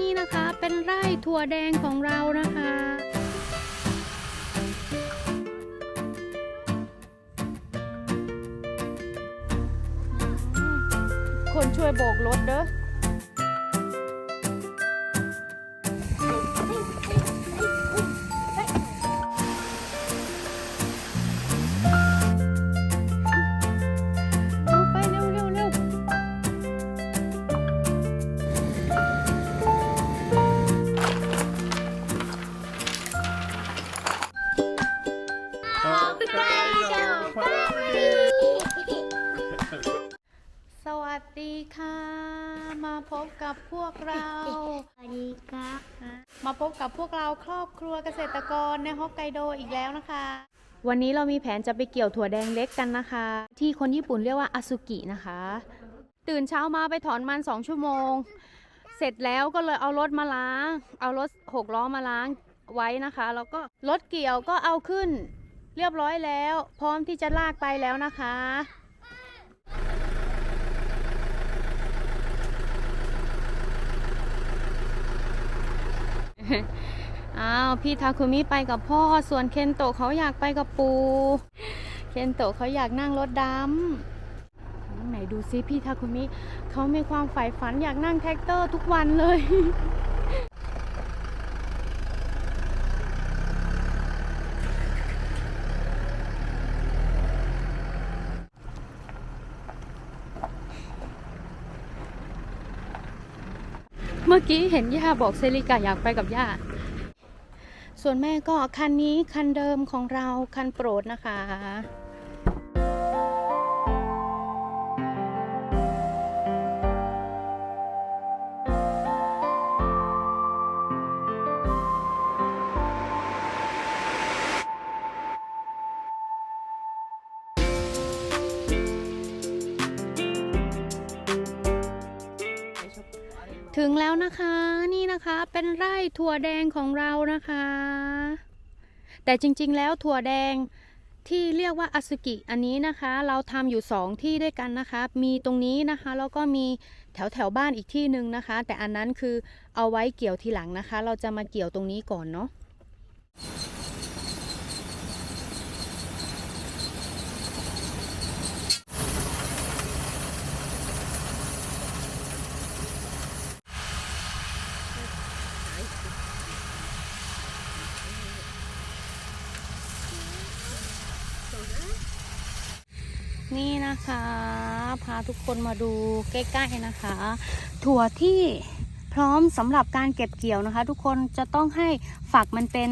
นี่นะคะเป็นไร่ถั่วแดงของเรานะคะคนช่วยโบกรถเด้อ วัสดีค่ะ มาพบกับพวกเรา สวัสดีครับมาพบกับพวกเราครอบครัวเกษตรกรในฮอกไกโดอีกแล้วนะคะ วันนี้เรามีแผนจะไปเกี่ยวถั่วแดงเล็กกันนะคะ ที่คนญี่ปุ่นเรียกว่าอาซุกินะคะ ตื่นเช้ามาไปถอนมันสองชั่วโมง เสร็จแล้วก็เลยเอารถมาล้าง เอารถหกล้อมาล้างไว้นะคะ แล้วก็รถเกี่ยวก็เอาขึ้น เรียบร้อยแล้ว พร้อมที่จะลากไปแล้วนะคะ อ้าวพี่ทาคุมิไปกับพ่อส่วนเคนโตะเขาอยากไปกับปู เคนโตะเขาอยากนั่งรถดำไหนดูซิพี่ทาคุมิเขามีความใฝ่ฝันอยากนั่งแท็กเตอร์ทุกวันเลย อกี้เห็นย่าบอกเซริกาอยากไปกับย่า ส่วนแม่ก็คันนี้คันเดิมของเราคันโปรดนะคะ นะคะ เป็นไร่ถั่วแดงของเรานะคะ แต่จริงๆแล้วถั่วแดงที่เรียกว่าอสุกิอันนี้นะคะ เราทำอยู่สองที่ด้วยกันนะคะ มีตรงนี้นะคะแล้วก็มีแถวแถวบ้านอีกที่หนึ่งนะคะ แต่อันนั้นคือเอาไว้เกี่ยวทีหลังนะคะ เราจะมาเกี่ยวตรงนี้ก่อนเนาะ นะคะ พาทุกคนมาดูใกล้ๆนะคะ ถั่วที่พร้อมสำหรับการเก็บเกี่ยวนะคะ ทุกคนจะต้องให้ฝักมันเป็น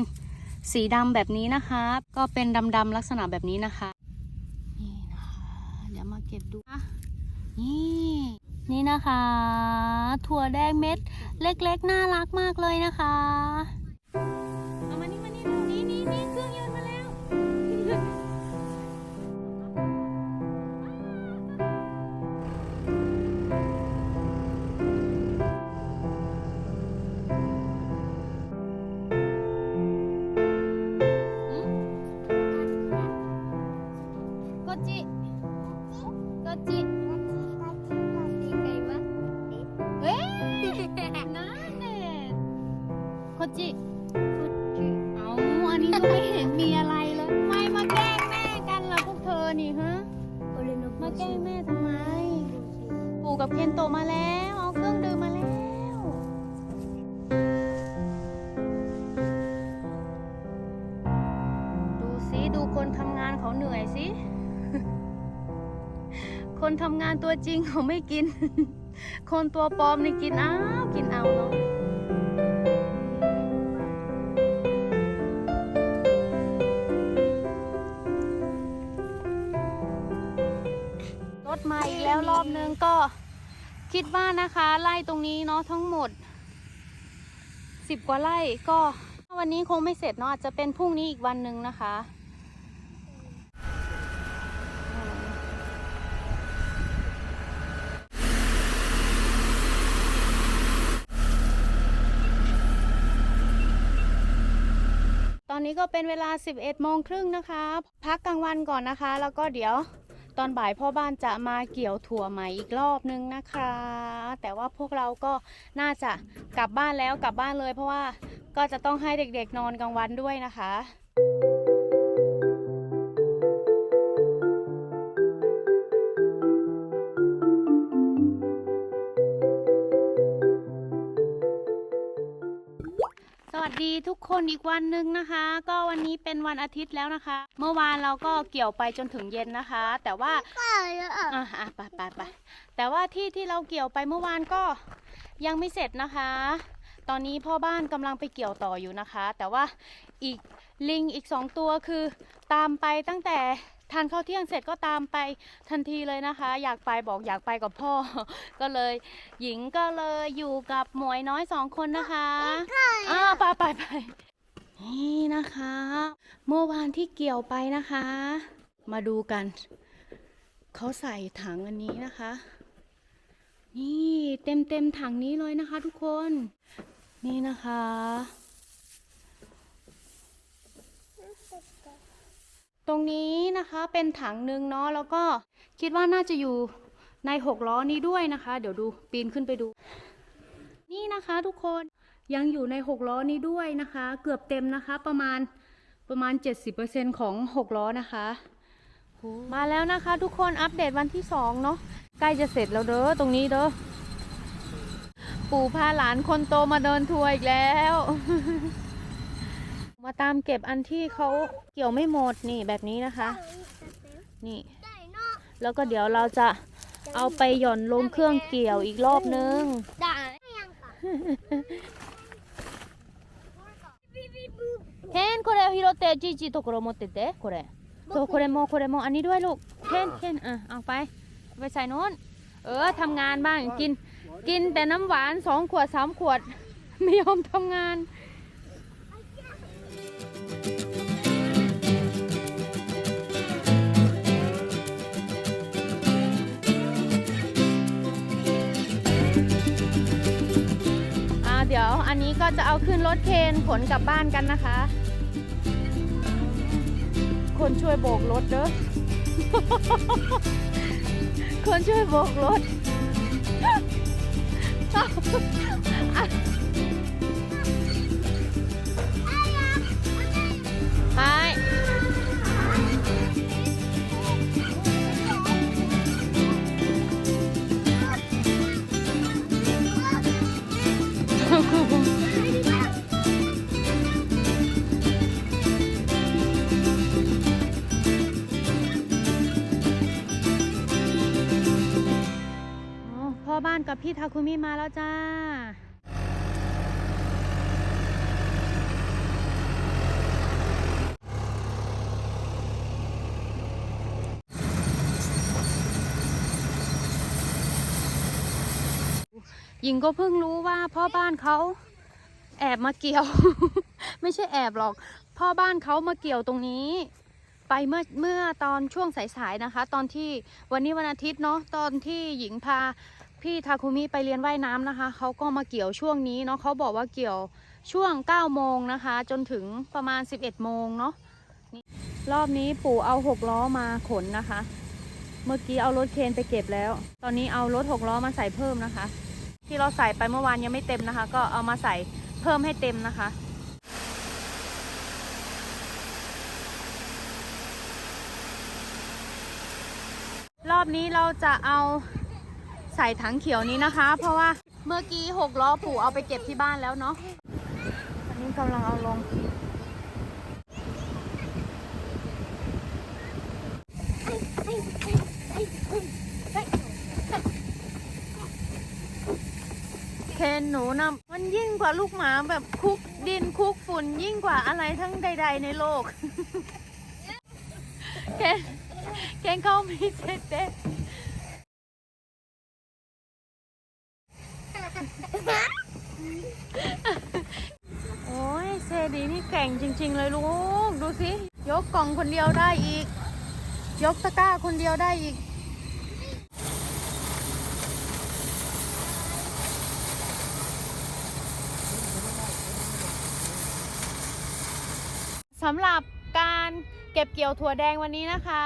สีดำแบบนี้นะคะ ก็เป็นดำๆลักษณะแบบนี้นะคะนี่นะคะเดี๋ยวมาเก็บดูนี่นี่นะคะ ถั่วแดงเม็ดเล็กๆ น่ารักมากเลยนะคะเอามานี่มานี่เร็วนี่นี่นี่เครื่องยนต์ กับเคนโตมาแล้ว เอาเครื่องดื่มมาแล้ว ดูสิดูคนทำงานเขาเหนื่อยสิ คนทำงานตัวจริงเขาไม่กิน คนตัวปลอมนี่กินเอากินเอาเนาะ คิดว่านะคะไล่ตรงนี้เนาะทั้งหมดสิบกว่าไร่ก็วันนี้คงไม่เสร็จเนาะอาจจะเป็นพรุ่งนี้อีกวันหนึ่งนะคะตอนนี้ก็เป็นเวลา 11โมงครึ่งนะคะ พักกลางวันก่อนนะคะ แล้วก็เดี๋ยว ตอนบ่ายพ่อบ้านจะมาเกี่ยวถั่วใหม่อีกรอบนึงนะคะ แต่ว่าพวกเราก็น่าจะกลับบ้านแล้วกลับบ้านเลย เพราะว่าก็จะต้องให้เด็กๆนอนกลางวันด้วยนะคะส คนอีกวันหนึ่งนะคะ ก็วันนี้เป็นวันอาทิตย์แล้วนะคะ เมื่อวานเราก็เกี่ยวไปจนถึงเย็นนะคะ แต่ว่าอะอะไปไปไปแต่ว่าที่ที่เราเกี่ยวไปเมื่อวานก็ยังไม่เสร็จนะคะ ตอนนี้พ่อบ้านกำลังไปเกี่ยวต่ออยู่นะคะ แต่ว่าอีกลิงอีกสองตัวคือตามไปตั้งแต่ทานข้าวเที่ยงเสร็จก็ตามไปทันทีเลยนะคะ อยากไปบอกอยากไปกับพ่อ ก็เลยหญิงก็เลยอยู่กับหมวยน้อยสองคนนะคะอ่า ไปไปไปนี่นะคะ เมื่อวานที่เกี่ยวไปนะคะ มาดูกัน เขาใส่ถังอันนี้นะคะ นี่เต็มเต็มถังนี้เลยนะคะทุกคน นี่นะคะ ตรงนี้นะคะเป็นถังหนึ่งเนาะแล้วก็คิดว่าน่าจะอยู่ในหกล้อนี้ด้วยนะคะ เดี๋ยวดูปีนขึ้นไปดู นี่นะคะทุกคน ยังอยู่ในหกล้อนี้ด้วยนะคะ เกือบเต็มนะคะประมาณประมาณ 70%ของหกล้อนะคะมาแล้วนะคะทุกคนอัปเดตวันที่สองเนาะใกล้จะเสร็จแล้วเด้อตรงนี้เด้อปู่พาหลานคนโตมาเดินทัวร์อีกแล้ว มาตามเก็บอันที่เขาเกี่ยวไม่หมดนี่แบบนี้นะคะ นี่ แล้วก็เดี๋ยวเราจะเอาไปหย่อนลงเครื่องเกี่ยวอีกรอบนึง เห็นこれを拾ってちいちいところ持ってってこれそうこれもこれもอันนี้ด้วยลูกเห็นเห็นอ่ะเอาไปเอาไปใส่โน้น เออทำงานบ้างกิน กินแต่น้ำหวานสองขวดสามขวด ไม่ยอมทำงาน อ่าเดี๋ยวอันนี้ก็จะเอาขึ้นรถเคนขนกลับบ้านกันนะคะ คนช่วยโบกรถเด้อ คนช่วยโบกรถ พี่ทาคุมิมาแล้วจ้า หญิงก็เพิ่งรู้ว่าพ่อบ้านเขาแอบมาเกี่ยว ไม่ใช่แอบหรอก พ่อบ้านเขามาเกี่ยวตรงนี้ ไปเมื่อเมื่อตอนช่วงสายๆนะคะ ตอนที่วันนี้วันอาทิตย์เนาะตอนที่หญิงพา พี่ทาคุมิไปเรียนว่ายน้ำนะคะเขาก็มาเกี่ยวช่วงนี้เนาะเขาบอกว่าเกี่ยวช่วง9โมงนะคะ จนถึงประมาณ 11โมงเนาะรอบนี้ปู่เอาหกล้อมาขนนะคะ เมื่อกี้เอารถเคนไปเก็บแล้ว ตอนนี้เอารถหกล้อมาใส่เพิ่มนะคะ ที่เราใส่ไปเมื่อวานยังไม่เต็มนะคะ ก็เอามาใส่เพิ่มให้เต็มนะคะรอบนี้เราจะเอา ใส่ถังเขียวนี้นะคะ เพราะว่าเมื่อกี้หกล้อปู่เอาไปเก็บที่บ้านแล้วเนาะอันนี้กำลังเอาลง เคนหนูนะมันยิ่งกว่าลูกหมาแบบคุกดินคุกฝุ่นยิ่งกว่าอะไรทั้งใด ๆ ในโลก เคนเคนเขามีเซเต โอ้ยเซดีนี่เก่งจริง ๆ เลยลูก ดูสิ ยกกล่องคนเดียวได้อีก ยกตะกร้าคนเดียวได้อีก สำหรับการเก็บเกี่ยวถั่วแดงวันนี้นะคะ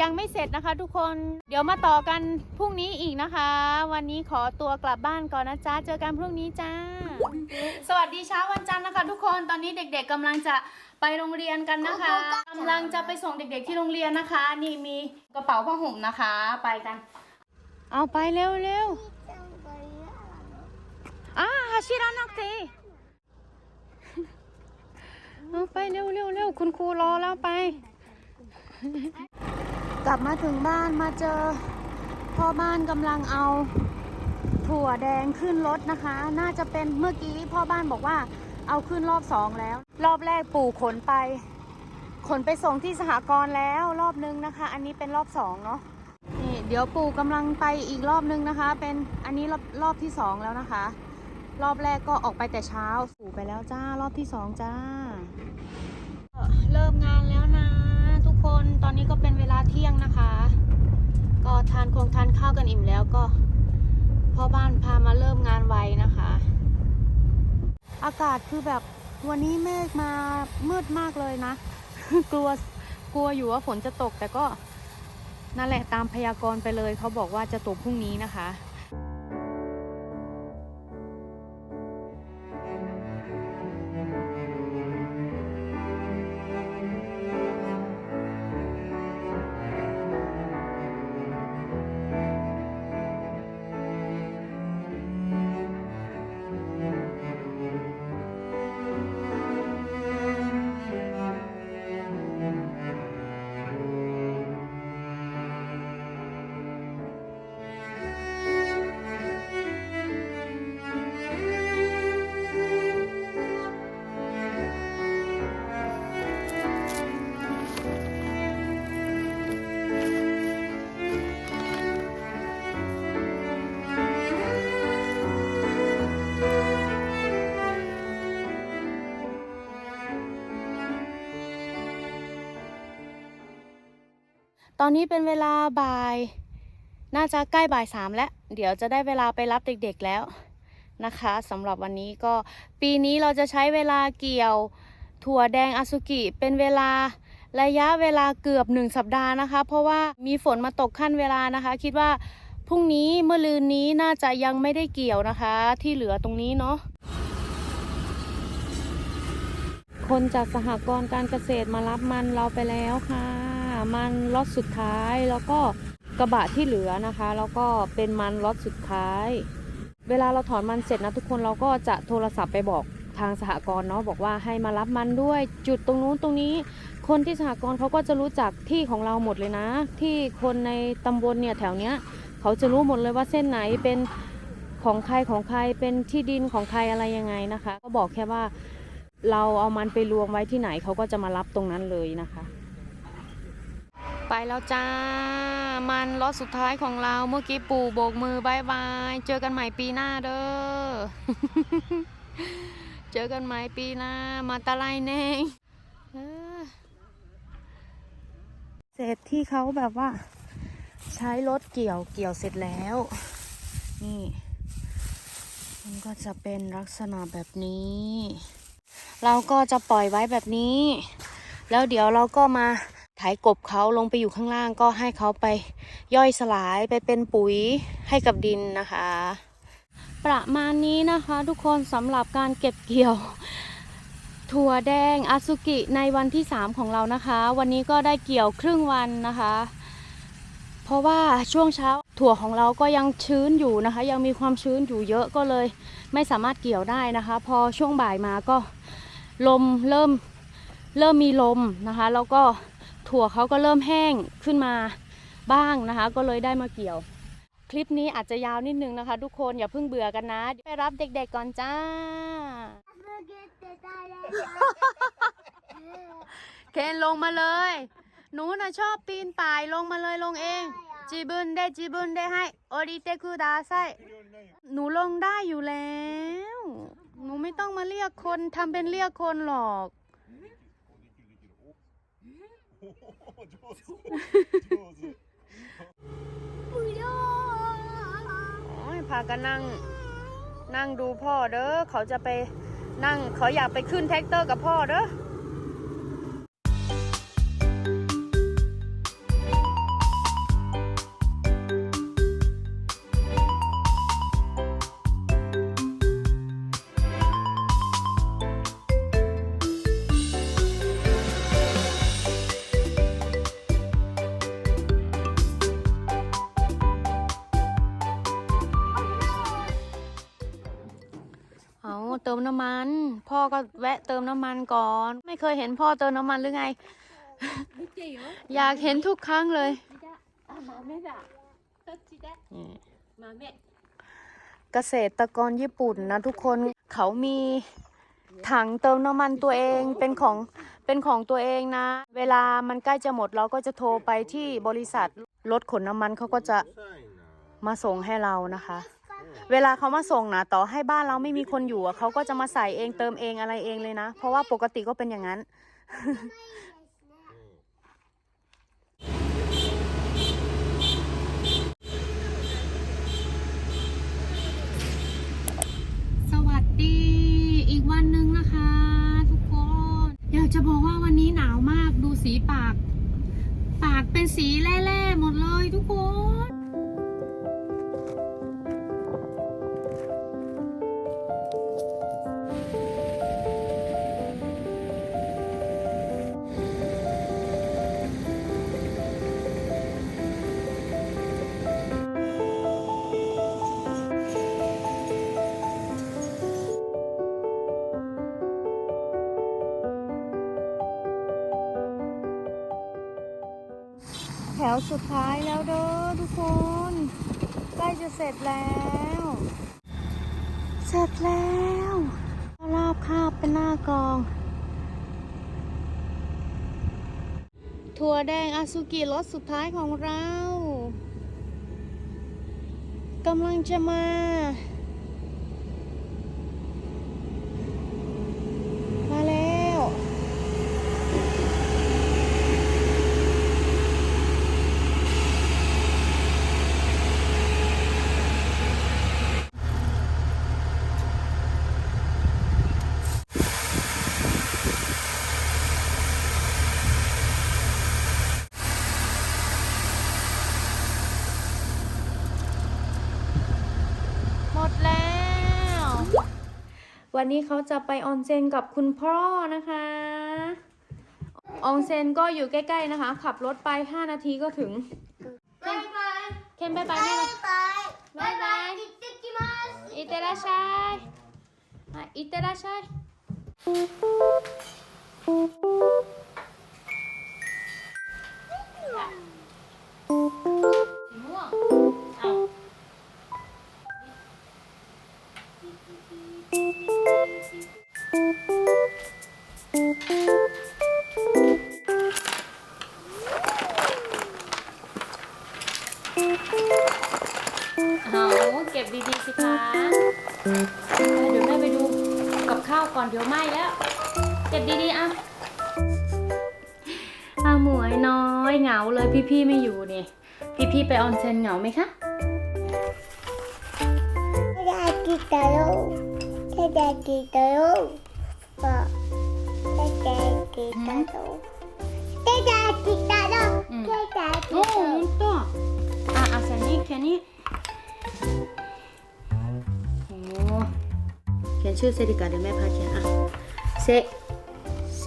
ยังไม่เสร็จนะคะทุกคนเดี๋ยวมาต่อกันพรุ่งนี้อีกนะคะ วันนี้ขอตัวกลับบ้านก่อนนะจ๊ะเจอกันพรุ่งนี้จ้า สวัสดีเช้าวันจันทร์นะคะ ทุกคนตอนนี้เด็ก ๆกำลังจะไปโรงเรียนกันนะคะกำลังจะไปส่งเด็ก ๆที่โรงเรียนนะคะ นี่มีกระเป๋าผ้าห่มนะคะ ไปกัน เอาไปเร็วเร็วอ่าฮาชิรานักเตเอาไปเร็วเร็วเร็วคุณครูรอแล้วไป กลับมาถึงบ้านมาเจอพ่อบ้านกำลังเอาถั่วแดงขึ้นรถนะคะ น่าจะเป็นเมื่อกี้พ่อบ้านบอกว่าเอาขึ้นรอบสองแล้ว รอบแรกปู่ขนไป ขนไปส่งที่สหกรณ์แล้วรอบนึงนะคะ อันนี้เป็นรอบสองเนาะนี่เดี๋ยวปู่กำลังไปอีกรอบนึงนะคะ เป็นอันนี้รอบรอบที่สองแล้วนะคะ รอบแรกก็ออกไปแต่เช้าปู่ไปแล้วจ้ารอบที่สองจ้า เริ่มงานแล้วนะ คนตอนนี้ก็เป็นเวลาเที่ยงนะคะ ก็ทานคงทานข้าวกันอิ่มแล้วก็พ่อบ้านพามาเริ่มงานไวนะคะ อากาศคือแบบวันนี้เมฆมามืดมากเลยนะ กลัวกลัวอยู่ว่าฝนจะตกแต่ก็นั่นแหละตามพยากรณ์ไปเลยเขาบอกว่าจะตกพรุ่งนี้นะคะ ตอนนี้เป็นเวลาบ่าย น่าจะใกล้บ่ายสามแล้ว เดี๋ยวจะได้เวลาไปรับเด็กๆแล้วนะคะสำหรับวันนี้ก็ปีนี้เราจะใช้เวลาเกี่ยว ถั่วแดงอาซุกิเป็นเวลาระยะเวลาเกือบหนึ่งสัปดาห์นะคะ เพราะว่ามีฝนมาตกขั้นเวลานะคะ คิดว่าพรุ่งนี้เมื่อลืนนี้น่าจะยังไม่ได้เกี่ยวนะคะ ที่เหลือตรงนี้เนาะคนจากสหกรณ์การเกษตรมารับมันเราไปแล้วค่ะ มันล็อตสุดท้ายแล้วก็กระบะที่เหลือนะคะ แล้วก็เป็นมันล็อตสุดท้าย เวลาเราถอนมันเสร็จนะทุกคนเราก็จะโทรศัพท์ไปบอกทางสหกรณ์เนาะบอกว่าให้มารับมันด้วย จุดตรงนู้นตรงนี้ คนที่สหกรณ์เขาก็จะรู้จักที่ของเราหมดเลยนะ ที่คนในตำบลเนี่ยแถวเนี้ยเขาจะรู้หมดเลยว่าเส้นไหนเป็นของใครของใครเป็นที่ดินของใครอะไรยังไงนะคะ ก็บอกแค่ว่าเราเอามันไปรวมไว้ที่ไหนเขาก็จะมารับตรงนั้นเลยนะคะ ไปแล้วจ้า มันล็อตสุดท้ายของเราเมื่อกี้ปู่โบกมือบายบาย เจอกันใหม่ปีหน้าเด้อ เจอกันใหม่ปีหน้า มาตะไลเน่งเสร็จที่เขาแบบว่า ใช้รถเกี่ยวเกี่ยวเสร็จแล้ว นี่ มันก็จะเป็นลักษณะแบบนี้ เราก็จะปล่อยไว้แบบนี้ แล้วเดี๋ยวเราก็มา ไถกบเขาลงไปอยู่ข้างล่างก็ให้เขาไปย่อยสลายไปเป็นปุ๋ยให้กับดินนะคะ ประมาณนี้นะคะทุกคนสำหรับการเก็บเกี่ยวถั่วแดงอาซุกิในวันที่ 3 ของเรานะคะ วันนี้ก็ได้เกี่ยวครึ่งวันนะคะ เพราะว่าช่วงเช้าถั่วของเราก็ยังชื้นอยู่นะคะ ยังมีความชื้นอยู่เยอะก็เลย ไม่สามารถเกี่ยวได้นะคะ พอช่วงบ่ายมาก็ลมเริ่มเริ่มมีลมนะคะ แล้วก็ ถั่วเขาก็เริ่มแห้งขึ้นมาบ้างนะคะ ก็เลยได้มาเกี่ยว คลิปนี้อาจจะยาวนิดนึงนะคะ ทุกคนอย่าเพิ่งเบื่อกันนะ ไปรับเด็กๆก่อนจ้า เคนลงมาเลย หนูน่ะชอบปีนป่ายลงมาเลยลงเองจีบุนได้จีบุนได้ให้โอริเตคุดาไซหนูลงได้อยู่แล้ว หนูไม่ต้องมาเรียกคนทำเป็นเรียกคนหรอก โอ้ยพากันนั่ง นั่งดูพ่อเด้อ เขาจะไปนั่งเขาอยากไปขึ้นแท็กเตอร์กับพ่อเด้อ เติมน้ำมันก่อน ไม่เคยเห็นพ่อเติมน้ำมันหรือไง อยากเห็นทุกครั้งเลยเกษตรกรญี่ปุ่นนะทุกคนเขามีถังเติมน้ำมันตัวเองเป็นของเป็นของตัวเองนะ เวลามันใกล้จะหมดเราก็จะโทรไปที่บริษัทรถขนน้ำมันเขาก็จะมาส่งให้เรานะคะ เวลาเขามาส่งนะต่อให้บ้านเราไม่มีคนอยู่อะเขาก็จะมาใส่เองเติมเองอะไรเองเลยนะ เพราะว่าปกติก็เป็นอย่างนั้น สวัสดีอีกวันหนึ่งนะคะ ทุกคนอยากจะบอกว่าวันนี้หนาวมากดูสีปาก ปากเป็นสีแร่ๆหมดเลยทุกคน เสร็จแล้ว เสร็จแล้วลาบคาบเป็นหน้ากอง ถั่วแดงอาซูกิรสสุดท้ายของเรากำลังจะมาแล้ว หมดแล้ว วันนี้เขาจะไปออนเซนกับคุณพ่อนะคะออนเซนก็อยู่ใกล้ ๆนะคะ ขับรถไป 5 นาทีก็ถึง บายบายเคนไปไปแม่นะบายบายอิเตกิมัอิเตราชัยอิเตราชัยสีม่วงเอา เอาเก็บดีๆสิคะเดี๋ยวแม่ไปดูกับข้าวก่อนเดี๋ยวไหม้แล้ว เก็บดีๆอะอาหมวยน้อยเหงาเลยพี่ๆไม่อยู่นี่ พี่ๆไปออนเซ็นเหงาไหมคะ 기다 요. 봐. 대자 기다 요. 대자 기다 요. 응. 대자 오, 기다 요. 온 다. 아, 아사 니, 캐 니. โอ้เขียนชื่อเซริกาเดี๋ยวแม่พาเขียนอะ เซ เซ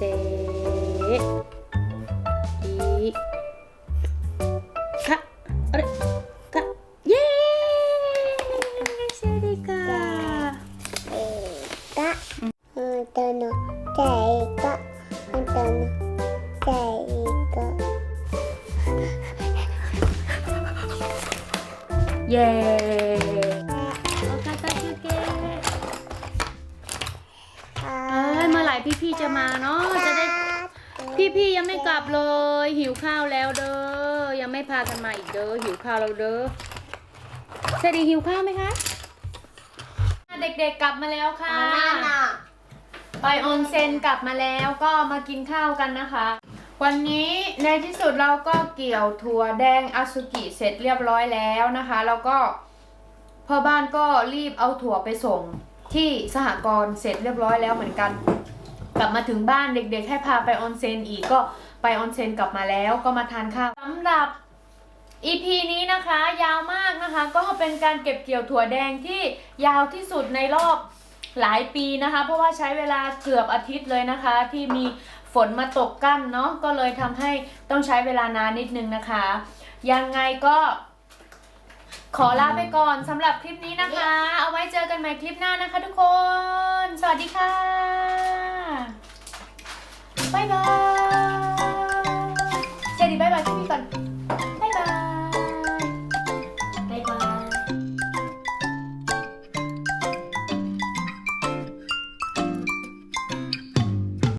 ร่พี่ๆจะมาเนาะจะได้ พี่ๆยังไม่กลับเลย หิวข้าวแล้วเด้อยังไม่พากันมาอีกเด้อหิวข้าวแล้วเด้อเสดีหิวข้าวไหมคะเด็กๆกลับมาแล้วค่ะ ไปออนเซ็นกลับมาแล้วก็มากินข้าวกันนะคะ วันนี้ในที่สุดเราก็เกี่ยวถั่วแดงอาซุกิเสร็จเรียบร้อยแล้วนะคะ แล้วก็พ่อบ้านก็รีบเอาถั่วไปส่งที่สหกรณ์เสร็จเรียบร้อยแล้วเหมือนกัน กลับมาถึงบ้านเด็กๆ ให้พาไปออนเซ็นอีกก็ไปออนเซ็นกลับมาแล้วก็มาทานข้าวสำหรับ EP นี้นะคะยาวมากนะคะ ก็เป็นการเก็บเกี่ยวถั่วแดงที่ยาวที่สุดในรอบหลายปีนะคะ เพราะว่าใช้เวลาเกือบอาทิตย์เลยนะคะ ที่มีฝนมาตกกั้นเนาะก็เลยทำให้ต้องใช้เวลานานนิดนึงนะคะ ยังไงก็ ขอลาไปก่อนสำหรับคลิปนี้นะคะ เอาไว้เจอกันใหม่คลิปหน้านะคะทุกคน สวัสดีค่ะ บ๊ายบายเจดีบ๊ายบายที่นี่ก่อน